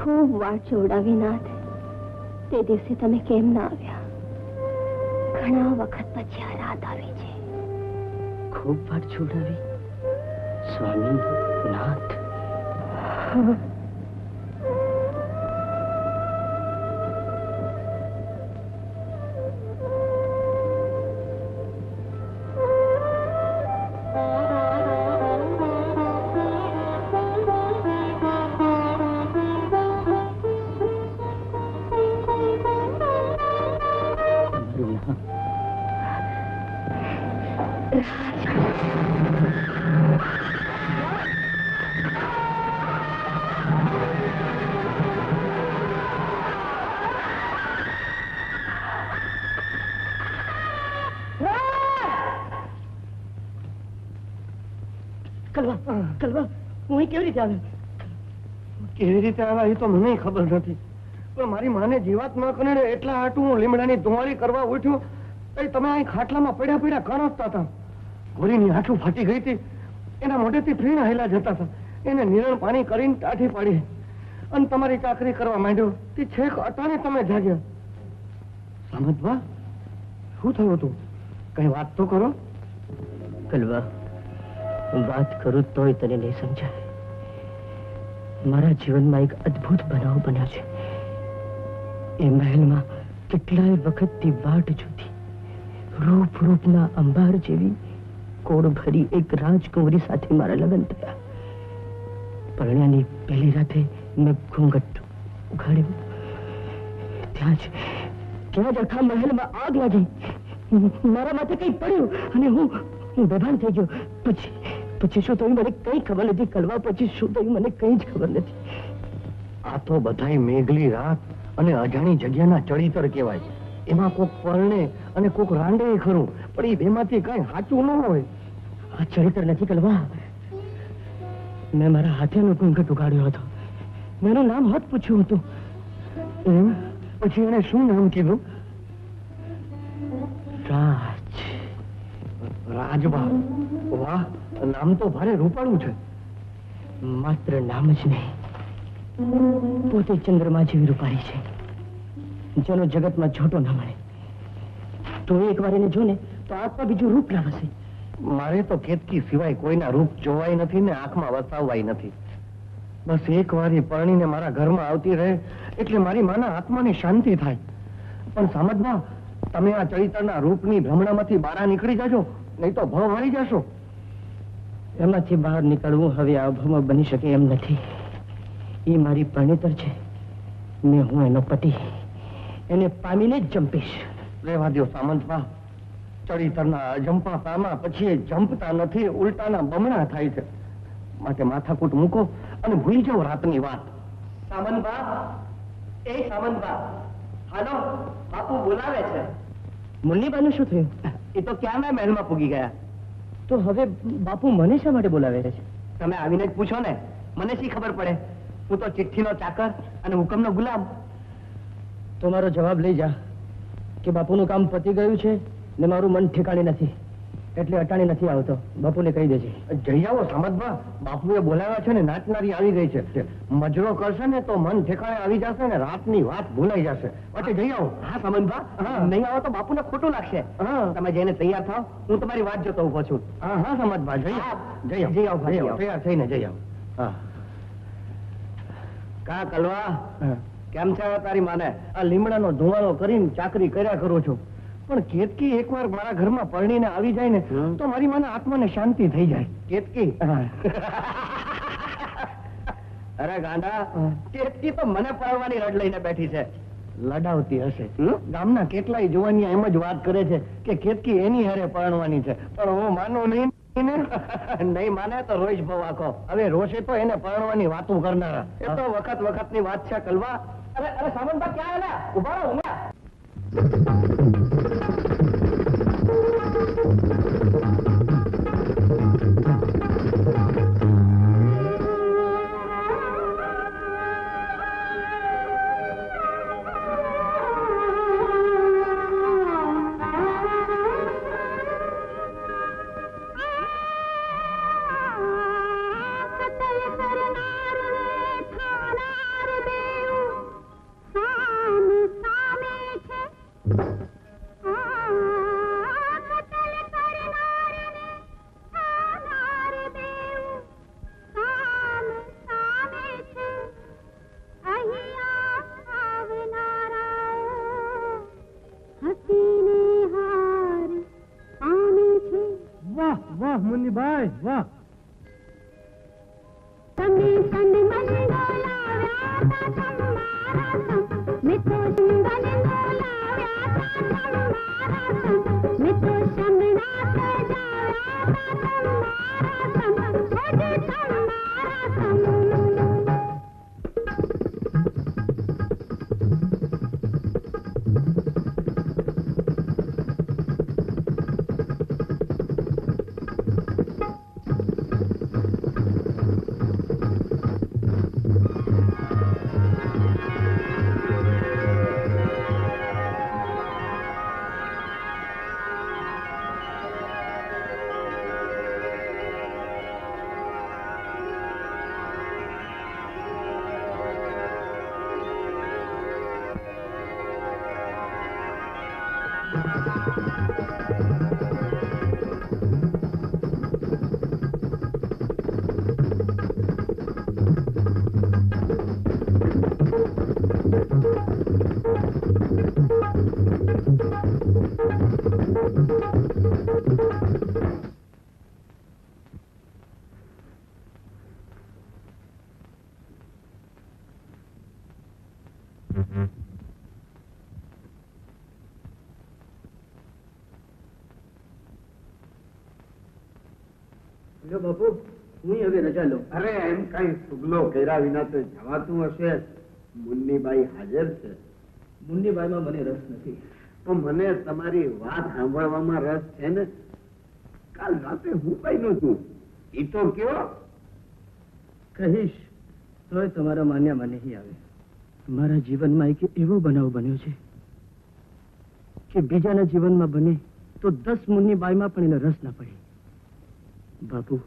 ખૂબ વાટ જોડાવી નાથ તે દિવસે તમે કેમ ના આવ્યા? ઘણા વખત પછી આ રાત આવી છે. ખૂબ વાટ જોડાવી? સ્વામી નાથ કલવા કલવા હું કેવી રીતે આવ્યો કેવી રીતે આવ્યા એ તો મને ખબર નથી. પણ મારી માને જીવાત્મા કનડે એટલા હાટું હું લીમડાની ધુમાડી કરવા ઉઠ્યો એ તમે અહીં ખાટલામાં પડ્યા પડ્યા કાણસતા હતા. ગોરીની આંખો ફાટી ગઈ હતી. એના મોઢેથી ફીણ હેલા જતા હતા. એને નિરણ પાણી કરીને તાઠી પાડી. અને તમારી ચાકરી કરવા માંડ્યો. તે છેક અટાણે તમે જાગ્યા. સમજવા શું થયું હતું? કઈ વાત તો કરો? કલવા. વાત કરું તોય તને નહીં સમજાય. મારા જીવનમાં એક અદ્ભુત બનાવ બન્યો છે. એ મહેલમાં કેટલાય વખતથી વાટ જોતી રૂપ રૂપના અંબાર જેવી કોડ ભરી એક રાજકુંવરી સાથે મારા લગ્ન થયા. પરણ્યાની પહેલી રાતે મેં ઘૂંઘટ ઉઘાડ્યું. ત્યાં જ ત્યાં જ આખા મહેલમાં આગ લાગી. મારા માથે કંઈ પડ્યું અને હું હું બેભાન થઈ ગયો. પછી પછી શું થયું? મને કઈ ખબર નથી. કલવા પછી શું થયું? મને કઈ જ ખબર નથી. આ તો બધાય મેઘલી રાત અને અજાણી જગ્યાના ચડીતર કહેવાય એમાં કોક પરણે અને કોક રાંડે ખરું પણ એ બેમાંથી કઈ સાચું ન હોય. આ ચરિત્ર નથી કલવા મેં મારા હાથેનો ઘૂંઘટ ઉગાડ્યો હતો. મેનું નામ હત પૂછ્યું હતું. એમ? પછી એને શું નામ કીધું? રાજ. રાજબા વાહ, નામ તો ભારે રૂપાળું છે. માત્ર નામ જ નહીં, પોતે ચંદ્રમા જેવી રૂપાળી છે. જેનો જગતમાં છોટો ના મળે. તો એક વાર એને જોને તો આંખમાં બીજું રૂપ લાવશે મારે તો કેતકી સિવાય કોઈના રૂપ જોવાય નથી ને આંખમાં વસાવવાય નથી. બસ એક વાર એ પરણીને મારા ઘરમાં આવતી રહે, એટલે મારી માના આત્માની શાંતિ થાય. પણ સમજમાં તમે આ ચરિત્રના રૂપની ભ્રમણામાંથી બહાર નીકળી જજો, નહીં તો ભવ હારી જશો. એમાંથી બહાર નીકળવું હવે આ બની શકે એમ નથી. એ મારી પરણિતર છે. ને હું એનો પતિ. એને પામીને જ જંપીશ. રહેવા દો સામંતમાં. ચડિતરના જંપા પામા પછી એ જંપતા નથી ઉલટાના બમણા થાય છે. માટે માથાકૂટ મૂકો અને ભૂલી જાઓ રાતની વાત. સામંતબા એ સામંતબા હાલો બાપુ બોલાવે છે. મુન્નીબાનું શું થયું? એ તો ક્યાંના મહેલમાં પૂગી ગયા? તો હવે બાપુ મને શા માટે બોલાવે છે? તમે આવીને જ પૂછો ને. મને શી ખબર પડે? હું તો ચિઠ્ઠીનો ચાકર અને હુકમનો ગુલામ. તો મારો જવાબ લઈ જા કે બાપુનું કામ પતી ગયું છે ને મારું મન ઠેકાણે નથી. એટલે અટાણી નથી આવતો. બાપુને કહી દેજે. જઈ આવો સમજમાં. બાપુએ બોલાવ્યા છે ને નાચનારી આવી ગઈ છે. મજરો કરશે ને તો મન ઠેકાણે આવી જશે ને રાતની વાત ભૂલાઈ જશે. એટલે જઈ આવો. હા સમંતભા નહીં આવો તો બાપુને ખોટું લાગશે. તમે જઈને તૈયાર થાવ હું તમારી વાત જોતો ઊભો છું. હા હા સમજભા જઈ આવો. જઈ જઈ આવો, જઈ આવો. તૈયાર થઈને જઈ આવો. હા. કા કલવા? કેમ છે તારી માને? આ લીમડાનો ધુવાળો કરીને ચાકરી કર્યા કરું છું. પણ કેતકી એકવાર મારા ઘરમાં પરણીને આવી જાય ને તો મારી માને આત્માને શાંતિ થઈ જાય. કેતકી? અરે ગાંડા કેતકી તો મને પરણવાની રડ લઈને બેઠી છે. લડાવતી હશે. ગામના કેટલાય જુવાનિયા એમ જ વાત કરે છે કે કેતકી એની હારે પરણવાની છે. પણ હું માનું નહીં નહીં માને તો રોજ ભાવ આખો. હવે રોષે તો એને પરણવાની વાતો કરનારા. એ તો વખત વખતની વાત છે કલવા. અરે અરે સામંતભા ક્યાં આલા ઊભા રહો Thank you. વાહ તમે સંગ મને ડોલાવ્યા તા તમારા સંગ મેં તો સંગને ડોલાવ્યા તા તમારા સંગ મેં લઉં અરે એમ કઈ સુગલો કર્યા વિના તો જવાતું હશે? મુન્નીબાઈ હાજર છે. મુન્નીબાઈમાં મને રસ નથી. પણ મને તમારી વાત સાંભળવામાં રસ છે ને? કાલ રાતે હું કઈ નતું ઈ તો કયો? કહીશ તોય તમારા માન્યામાં નહીં આવે. મારા જીવનમાં એક એવો બનાવ બન્યો છે કે બીજાના જીવનમાં બને તો દસ મુન્ની બાઈમાં પણ એને રસ ના પડે. બાપુ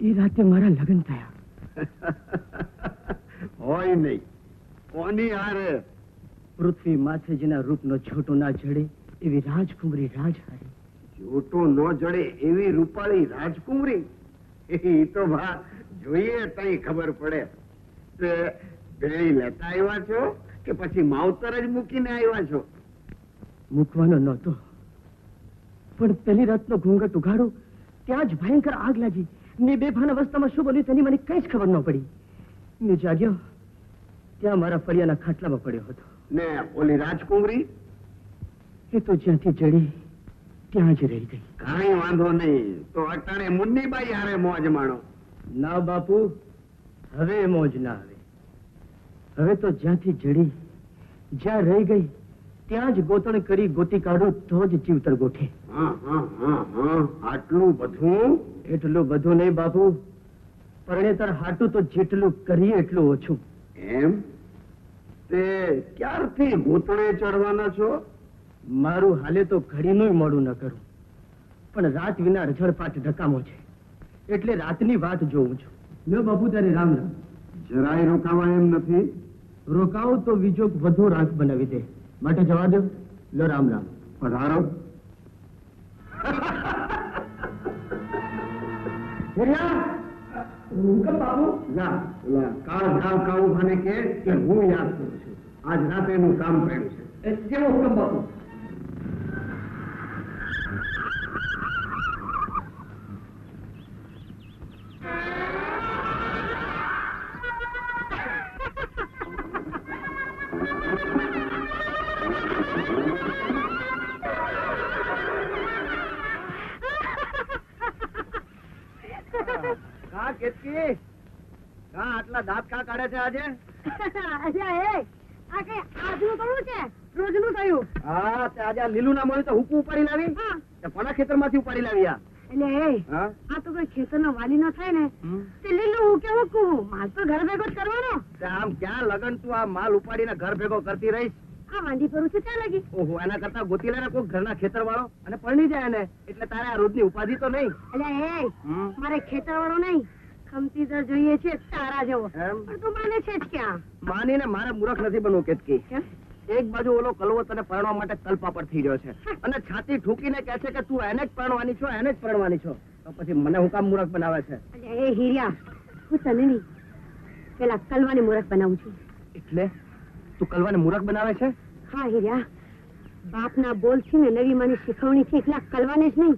એ રાતે મારા લગ્ન થયા. હોય નહીં. કોની હારે? પૃથ્વી માથે જેના રૂપનો છોટો ના જડે એવી રાજકુમરી રાજહારી. જોટો ન જડે એવી રૂપાળી રાજકુમરી એ તો ભા જોઈએ તઈ ખબર પડે. તે ભેળી લેતા આવ્યા છો કે પછી માવતર જ મૂકીને આવ્યા છો? મૂકવાનો નહોતો. પણ પહેલી રાતનો ઘૂંઘટ ઉઘાડો ત્યાં જ ભયંકર આગ લાગી. ને બેભાન અવસ્થામાં શું બોલ્યું તેની મને કઈ જ ખબર ન પડી. ને જાગ્યો ત્યાં મારા ફળિયાના ખાટલામાં પડ્યો હતો. ને ઓલી રાજકુમારી એ તો જ્યાંથી જડી ત્યાં જ રહી ગઈ. કઈ વાંધો નહીં તો અટાણે મુન્નીબાઈ હારે મોજ માણો. ના બાપુ હવે મોજ ના આવે. હવે તો જ્યાંથી જડી જ્યાં રહી ગઈ ત્યાં જ ગોતણ કરી ગોતી કાઢું તો જ જીવતર ગોઠે હા હા હા હા આટલું બધું? એટલું બધું નહીં બાપુ. પરણેતર હાટું તો જેટલું કરીએ એટલું ઓછું. એમ? તે ક્યારથી ગોતણે ચડવાના છો? મારું હાલે તો ઘડીનું મોડું ન કરું. પણ રાત વિના રઝળપાટ ધકામો છે. એટલે રાતની વાત જોઉં છું. લ્યો બાપુ તારે રામ રામ. જરાય રોકાવા એમ નથી. રોકાવું તો બીજો વધુ રાત બનાવી દે. માટે જવા દો. લો રામ રામ. પધારો. કહે કે હું યાદ કરું છું. આજ રાતે એનું કામ પડ્યું છે. જેવો હુકમ બાપુ? દાંત કા કાઢે છે આજે? અલ્યા એ આ કે આજનું કયું છે રોજનું કયું હા તે આજે લીલું ના મળ્યું તો હુકુ ઉપાડી લાવી. હા. તે કોના ખેતરમાંથી ઉપાડી લાવી આ. એટલે એ આ તો કોઈ ખેતરનો વાલી ન થાય ને. તે લીલું હું કેવું કહું માલ તો ઘર ભેગો જ કરવાનો. આમ ક્યાં લગન તું આ માલ ઉપાડીને ઘર ભેગો કરતી રહીશ? આ વાંધી પર છે ત્યાં લગી. ઓહો એના કરતા ગોતી લેને કોઈ ઘરના ખેતર વાળો અને પરણી જાય ને એટલે તારે આ રોજની ઉપાધિ તો નહીં. એટલે એ મારે ખેતર વાળો નહીં. ખમતીદર જોઈએ છે તારા જેવો. પણ તું માને છે જ ક્યાં? માનીને મારે મૂર્ખ નથી બનવું કેતકી. એક બાજુ ઓલો કલવો તને પરણવા માટે તલપાપડ થઈ રહ્યો છે. અને છાતી ઠૂકીને કહે છે કે તું એને જ પરણવાની છો એને જ પરણવાની છો. તો પછી મને હું કામ મૂર્ખ બનાવે છે? એ હીર્યા હું તને નહીં. પેલા કલવાની મુહૂર્ત બનાવું છું. એટલે? તું કલવાને મૂર્ખ બનાવે છે? હા હીર્યા. બાપના બોલ છે ને નવી માની શીખવણી છે એકલા કલવાને જ નહીં.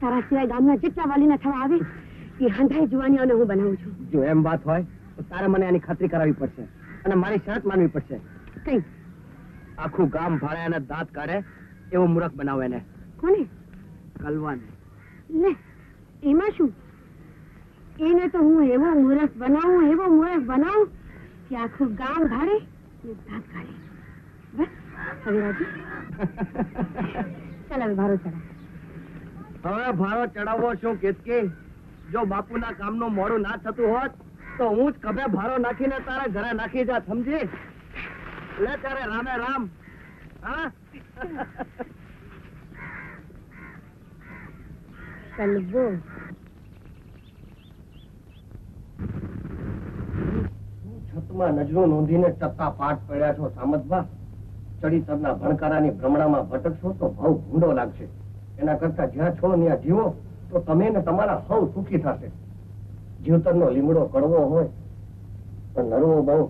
તારા સિવાય ગામના જેટલા વાલીના થવા આવે એ હંધાઈ જુવાનીઓને હું બનાવું છું. જો એમ વાત હોય તો તારે મને આની ખાતરી કરાવવી પડશે અને મારી શરત માનવી પડશે. કઈ? આખું ગામ ભાડે અને દાંત કાઢે એવો મૂરખ બનાવે એને. કોને? કલવાને. લે એમાં શું? એને તો હું એવો મૂરખ બનાવું એવો મૂરખ બનાવું કે આખું ગામ ભાડે ને દાંત કાઢે. બસ હવે રાજી? ચાલ હવે ભારો ચડા હવે ભારો ચડાવવો શું કેતકી જો બાપુના કામનું મોડું ના થતું હોત તો હું જ કભે ભારો નાખીને તારા ઘરે નાખી જા સમજી? લે તારે રામે રામ. હા? છતમાં નજરો નોંધીને ટપકા પાઠ પડ્યા છો સામતભા. ચડિતરના ભણકારાની ભ્રમણામાં ભટકશો તો ભાવ ભૂંડો લાગશે. એના કરતા જ્યાં છો ત્યાં જીવો. તો તમે ને તમારા સૌ સુખી થશે. જીવતરનો લીમડો કડવો હોય પણ નરવો બહુ.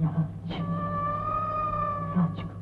રાજ. રાજકુમાર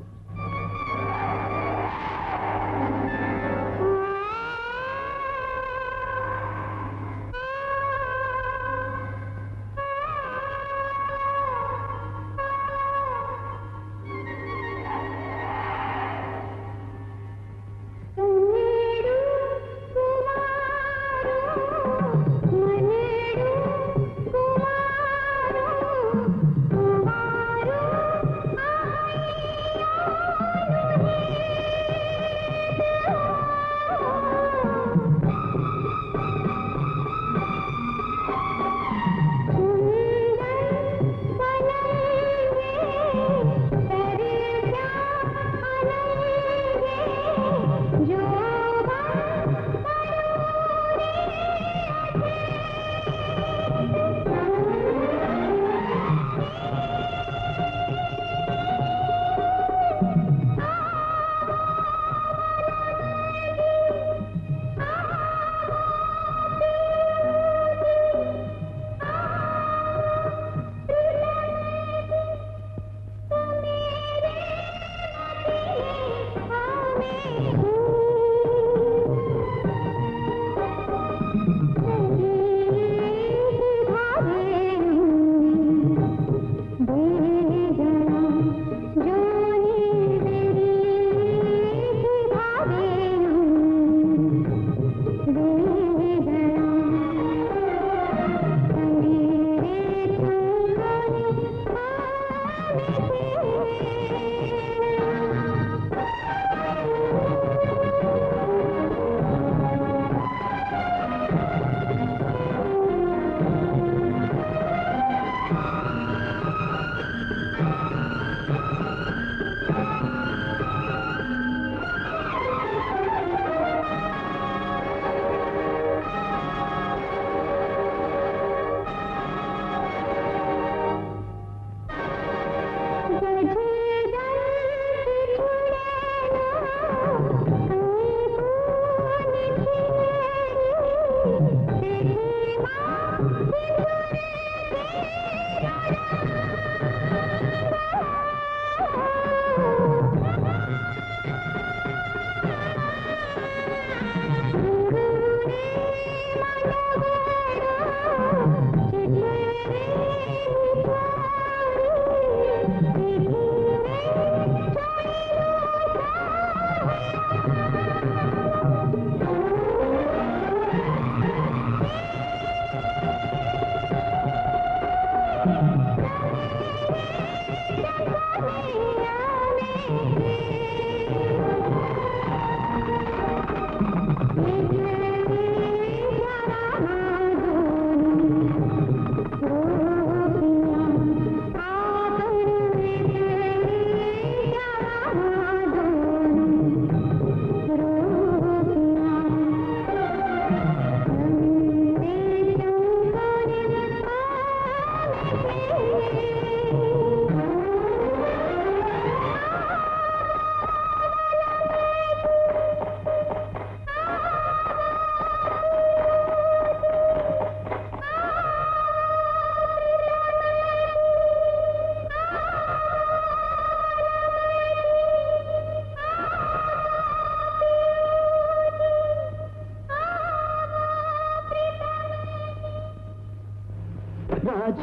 રાજ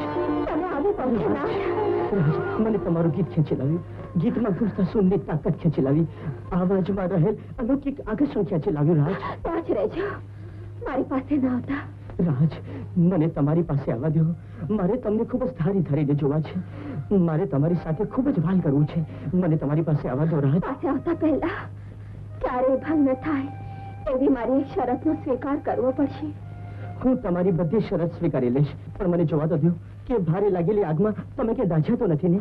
તમે આવી પહોંચે ના. મને તમારું ગીત ખેંચી લાવ્યું ગીતમાં ગુંજતા સુનની તાકાત ખેંચી લાવી આવાજમાં રહેલ અલૌકિક આકર્ષણ ખેંચી લાવ્યું રાજ. પાંચ રહેજો મારી પાસે ના આવતા. રાજ મને તમારી પાસે આવવા દો. મારે તમને ખૂબ જ ધારી ધારીને જોવા છે. મારે તમારી સાથે ખૂબ જ વાલ કરવું છે. મને તમારી પાસે આવવા દો રાજ. પાસે આવતા પહેલા ક્યારેય ભંગ ન થાય. એવી મારી શરતનો સ્વીકાર કરવો પડશે. હું તમારી બધી શરત સ્વીકારી લઈશ. પણ મને જોવા તો દો કે ભારે લાગેલી આગમાં તમે કે દાઝ્યા તો નથી ને?